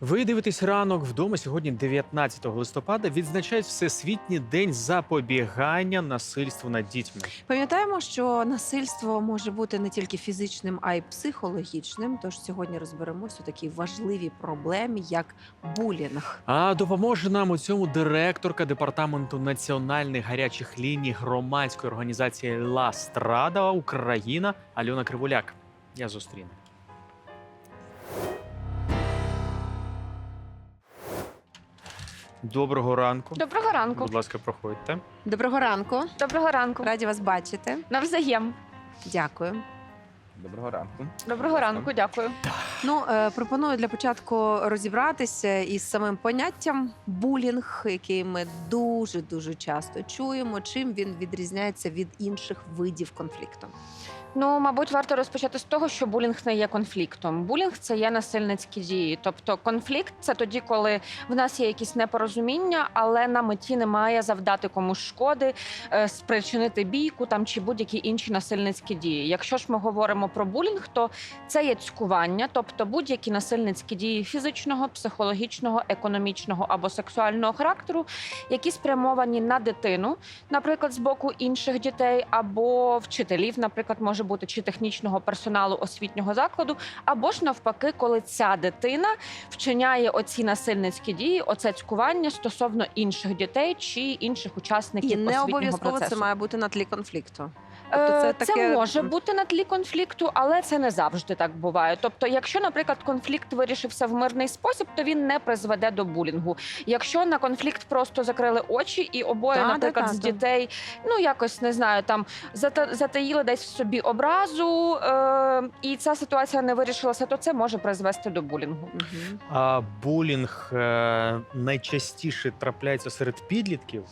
Ви дивитесь ранок вдома. Сьогодні, 19 листопада, відзначають Всесвітній день запобігання насильству над дітьми. Пам'ятаємо, що насильство може бути не тільки фізичним, а й психологічним. Тож сьогодні розберемось у такій важливій проблемі, як булінг. А допоможе нам у цьому директорка департаменту національних гарячих ліній громадської організації Ла Страда Україна Альона Кривуляк. Я зустріну. Доброго ранку. Доброго ранку. Будь ласка, проходьте. Доброго ранку, Доброго ранку. раді вас бачити. Навзаєм. Дякую. Доброго ранку. Доброго ранку, дякую. Ну е, пропоную для початку розібратися із самим поняттям булінг, який ми дуже дуже часто чуємо. Чим він відрізняється від інших видів конфлікту? Ну, мабуть, варто розпочати з того, що булінг не є конфліктом. Булінг це є насильницькі дії. Тобто, конфлікт це тоді, коли в нас є якісь непорозуміння, але на меті немає завдати комусь шкоди, е, спричинити бійку там чи будь-які інші насильницькі дії. Якщо ж ми говоримо про булінг, то це є цькування, тобто будь-які насильницькі дії фізичного, психологічного, економічного або сексуального характеру, які спрямовані на дитину, наприклад, з боку інших дітей або вчителів, наприклад, може бути чи технічного персоналу освітнього закладу, або ж навпаки, коли ця дитина вчиняє оці насильницькі дії, оце цькування стосовно інших дітей чи інших учасників І не обов'язково це має бути на тлі конфлікту. Тобто Е, це Це, може бути на тлі конфлікту, але це не завжди так буває. Тобто, якщо, наприклад, конфлікт вирішився в мирний спосіб, то він не призведе до булінгу. Якщо на конфлікт просто закрили очі, і обоє, Та, наприклад, та, та, з дітей, ну якось не знаю, там зата- затаїли десь в собі образу, е- і ця ситуація не вирішилася, то це може призвести до булінгу. А булінг е, найчастіше трапляється серед підлітків.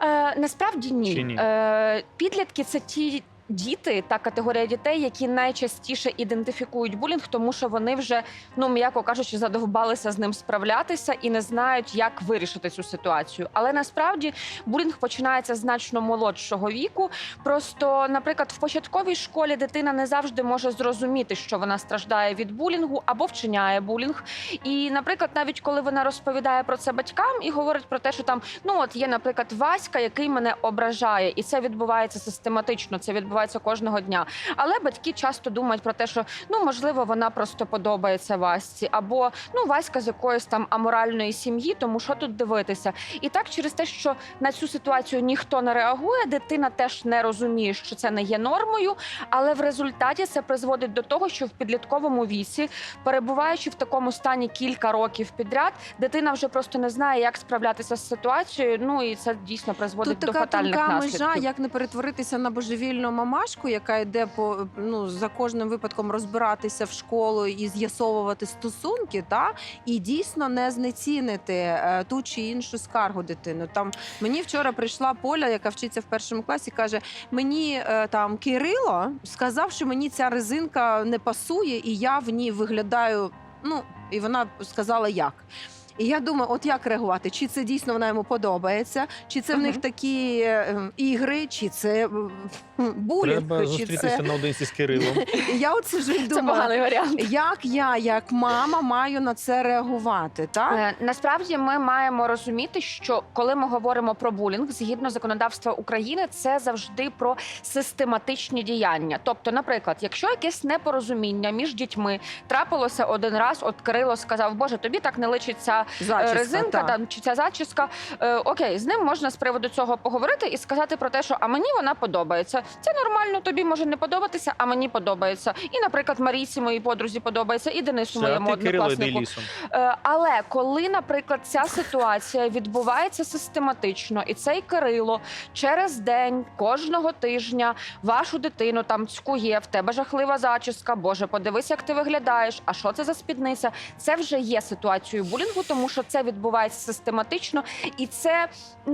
Е, насправді ні. Чи ні? Е, підлітки це ті. Діти та категорія дітей, які найчастіше ідентифікують булінг, тому що вони вже, ну м'яко кажучи, задовбалися з ним справлятися і не знають, як вирішити цю ситуацію. Але насправді булінг починається значно молодшого віку. Просто, наприклад, в початковій школі дитина не завжди може зрозуміти, що вона страждає від булінгу або вчиняє булінг. І, наприклад, навіть коли вона розповідає про це батькам і говорить про те, що там ну от є, наприклад, Васька, який мене ображає, і це відбувається систематично. Це відбувається кожного дня. Але батьки часто думають про те, що ну можливо вона просто подобається Васці, або ну Васька з якоїсь там аморальної сім'ї, тому що тут дивитися. І так через те, що на цю ситуацію ніхто не реагує, дитина теж не розуміє, що це не є нормою. Але в результаті це призводить до того, що в підлітковому віці, перебуваючи в такому стані кілька років підряд, дитина вже просто не знає, як справлятися з ситуацією. Ну і це дійсно призводить Тут до така фатальних тонка наслідків. межа, як не перетворитися на божевільну мамашку, яка йде по ну за кожним випадком розбиратися в школу і з'ясовувати стосунки, та і дійсно не знецінити е, ту чи іншу скаргу дитини. Там мені вчора прийшла Поля, яка вчиться в першому класі, каже: мені е, там Кирило сказав, що мені ця резинка не пасує, і я в ній виглядаю. Ну і вона сказала як. І я думаю, от як реагувати? Чи це дійсно вона йому подобається, чи це в них такі е, ігри, чи це е, булінг, Треба чи зустрітися це наодинці з Кирилом. І я оце вже Це думаю, поганий варіант. як я, як мама, маю на це реагувати, так? Е, Насправді ми маємо розуміти, що коли ми говоримо про булінг, згідно законодавства України, це завжди про систематичні діяння. Тобто, наприклад, якщо якесь непорозуміння між дітьми трапилося один раз, от Кирило сказав, Боже, тобі так не личить ця е, Зачіска, резинка так. там чи ця зачіска. Е, окей, з ним можна з приводу цього поговорити і сказати про те, що а мені вона подобається. Це нормально, тобі може не подобатися, а мені подобається. І, наприклад, Марійці, моїй подрузі, подобається, і Денису, Все, моєму ти Кирило йди однокласнику. лісом. Е, Але коли, наприклад, ця ситуація відбувається систематично, і цей Кирило через день кожного тижня вашу дитину там цькує, в тебе жахлива зачіска, Боже, подивись, як ти виглядаєш. А що це за спідниця? Це вже є ситуацією булінгу, тому що це відбувається систематично, і це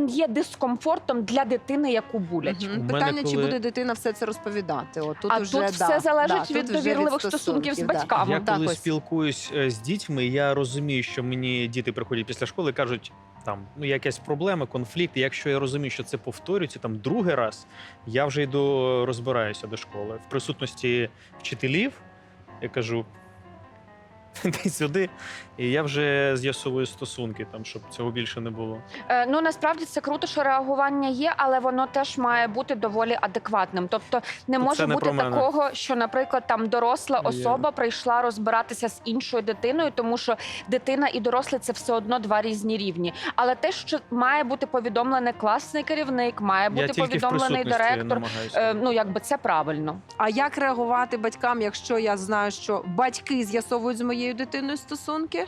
є дискомфортом для дитини, яку булять. Мгм. У мене Питання, чи буде дитина все це розповідати? От тут а вже, тут да, все залежить да, від довірливих стосунків з батьками. Я коли ось. спілкуюсь е, з дітьми, я розумію, що мені діти приходять після школи і кажуть, там ну якась проблема, конфлікт. І якщо я розумію, що це повторюється там другий раз, я вже йду розбираюся до школи в присутності вчителів. Я кажу: ти сюди, і я вже з'ясовую стосунки, там, щоб цього більше не було. Е, ну насправді це круто, що реагування є, але воно теж має бути доволі адекватним. Тобто не може не бути про мене. такого, що, наприклад, там доросла Є. особа прийшла розбиратися з іншою дитиною, тому що дитина і дорослий це все одно два різні рівні. Але те, що має бути повідомлений класний керівник, має я бути тільки в повідомлений присутності директор. намагаюся. Е, ну якби це правильно. А як реагувати батькам, якщо я знаю, що батьки з'ясовують з моєю дитиною стосунки?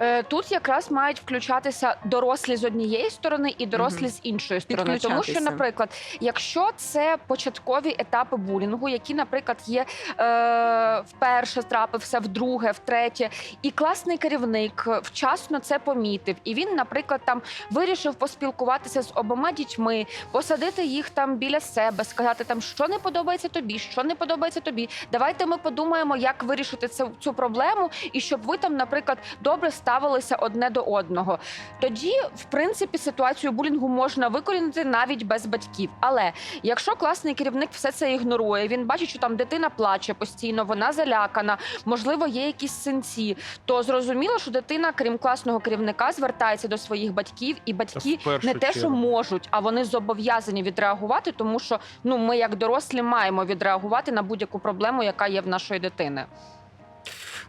Е, Тут якраз мають включатися дорослі з однієї сторони і дорослі з іншої сторони. Тому що, наприклад, якщо це початкові етапи булінгу, які, наприклад, є е, вперше трапився, вдруге, втретє, і класний керівник вчасно це помітив, і він, наприклад, там вирішив поспілкуватися з обома дітьми, посадити їх там біля себе, сказати там, що не подобається тобі, що не подобається тобі. Давайте ми подумаємо, як вирішити цю, цю проблему, і щоб ви там, наприклад, добре ставилися одне до одного. Тоді, в принципі, ситуацію булінгу можна викорінити навіть без батьків. Але якщо класний керівник все це ігнорує, він бачить, що там дитина плаче постійно, вона залякана, можливо, є якісь синці, то зрозуміло, що дитина, крім класного керівника, звертається до своїх батьків, і батьки не те, що можуть, а вони зобов'язані відреагувати, тому що ну ми, як дорослі, маємо відреагувати на будь-яку проблему, яка є в нашої дитини.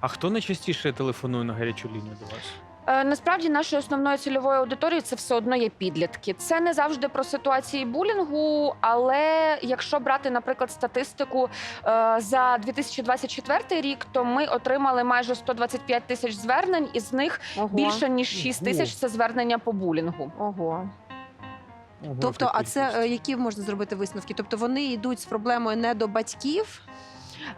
А хто найчастіше телефонує на гарячу лінію до вас? Е, Насправді нашою основною цільовою аудиторією це все одно є підлітки. Це не завжди про ситуації булінгу, але якщо брати, наприклад, статистику е, за 2024 рік, то ми отримали майже 125 тисяч звернень, із них Ого. більше ніж 6 тисяч це звернення по булінгу. Ого. Ого, Тобто, а це кількість. е, які можна зробити висновки? Тобто вони йдуть з проблемою не до батьків.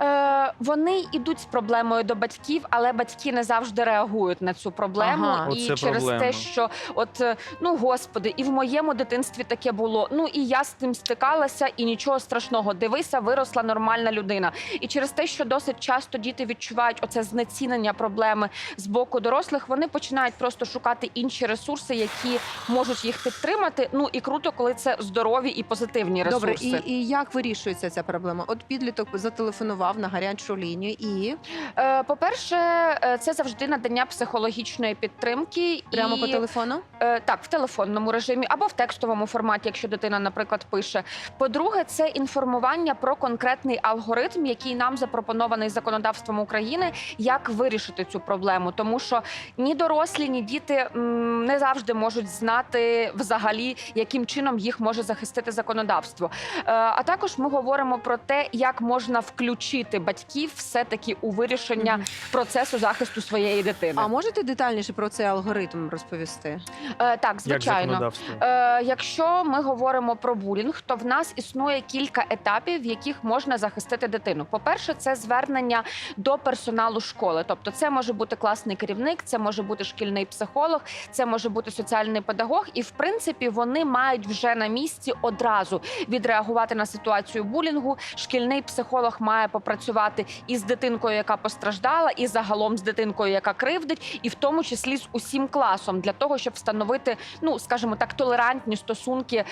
Е, вони йдуть з проблемою до батьків, але батьки не завжди реагують на цю проблему. Ага. І Оце через проблема. те, що от е, ну господи, і в моєму дитинстві таке було. Ну і я з цим стикалася, і нічого страшного. Дивися, виросла нормальна людина. І через те, що досить часто діти відчувають оце знецінення проблеми з боку дорослих, вони починають просто шукати інші ресурси, які можуть їх підтримати. Ну і круто, коли це здорові і позитивні ресурси. Добре, і, і як вирішується ця проблема? От підліток зателефонував на гарячу лінію і Е, По-перше, е, це завжди надання психологічної підтримки прямо і, по телефону. е, так, в телефонному режимі або в текстовому форматі, якщо дитина, наприклад, пише. По-друге, це інформування про конкретний алгоритм, який нам запропонований законодавством України, як вирішити цю проблему, тому що ні дорослі, ні діти не завжди можуть знати взагалі, яким чином їх може захистити законодавство. А також ми говоримо про те, як можна включити батьків все-таки у вирішення процесу захисту своєї дитини. А можете детальніше про цей алгоритм розповісти? Е, так, звичайно. законодавство? Е, якщо ми говоримо про булінг, то в нас існує кілька етапів, в яких можна захистити дитину. По-перше, це звернення до персоналу школи. Тобто, це може бути класний керівник, це може бути шкільний психолог, це може бути соціальний педагог. І в принципі вони мають вже на місці одразу відреагувати на ситуацію булінгу. Шкільний психолог має попрацювати із дитинкою, яка постраждала, і загалом з дитинкою, яка кривдить, і в тому числі з усім класом, для того, щоб встановити, ну скажімо так, толерантні стосунки е,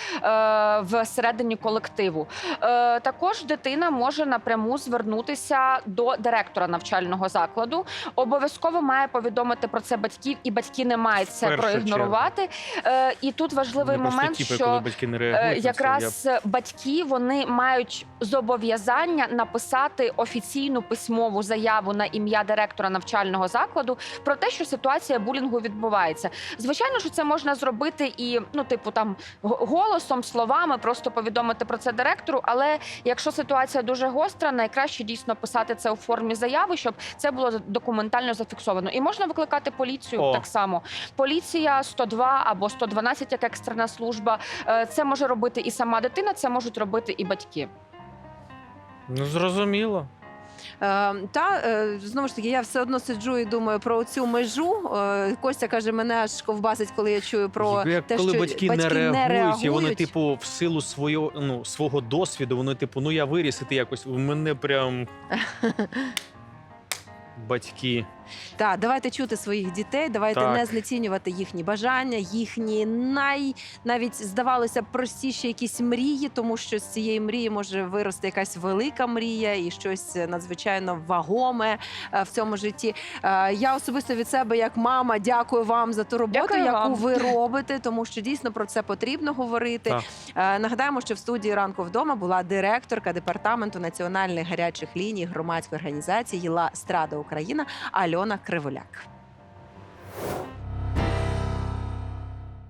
всередині колективу. Е, також дитина може напряму звернутися до директора навчального закладу. Обов'язково має повідомити про це батьків, і батьки не мають це першу проігнорувати. Е, і тут важливий Мене момент, тіпає, що коли батьки не реагують. якраз батьки вони мають зобов'язання написати офіційну письмову заяву на ім'я директора навчального закладу про те, що ситуація булінгу відбувається. Звичайно, що це можна зробити і ну, типу, там голосом, словами, просто повідомити про це директору. Але якщо ситуація дуже гостра, найкраще дійсно писати це у формі заяви, щоб це було документально зафіксовано. І можна викликати поліцію О. так само. Поліція 102 або 112 як екстрена служба. Е, Це може робити і сама дитина, це можуть робити і батьки. Ну зрозуміло. Е, та е, знову ж таки, я все одно сиджу і думаю про цю межу. Е, Костя каже, мене аж ковбасить, коли я чую про Як те, коли що батьки, не, реагують, реагують. і вони, типу, в силу свого, ну, свого досвіду, вони, типу, ну я виріс, і ти якось у мене прям. Батьки. Так, давайте чути своїх дітей, давайте Так. не знецінювати їхні бажання, їхні най навіть здавалося б простіші якісь мрії, тому що з цієї мрії може вирости якась велика мрія і щось надзвичайно вагоме е, в цьому житті. Е, Я особисто від себе, як мама, дякую вам за ту роботу, Дякую яку вам. ви робите, тому що дійсно про це потрібно говорити. Так. Е, нагадаємо, що в студії ранку вдома була директорка департаменту національних гарячих ліній громадської організації «Ла Страда Україна Альона Криволяк.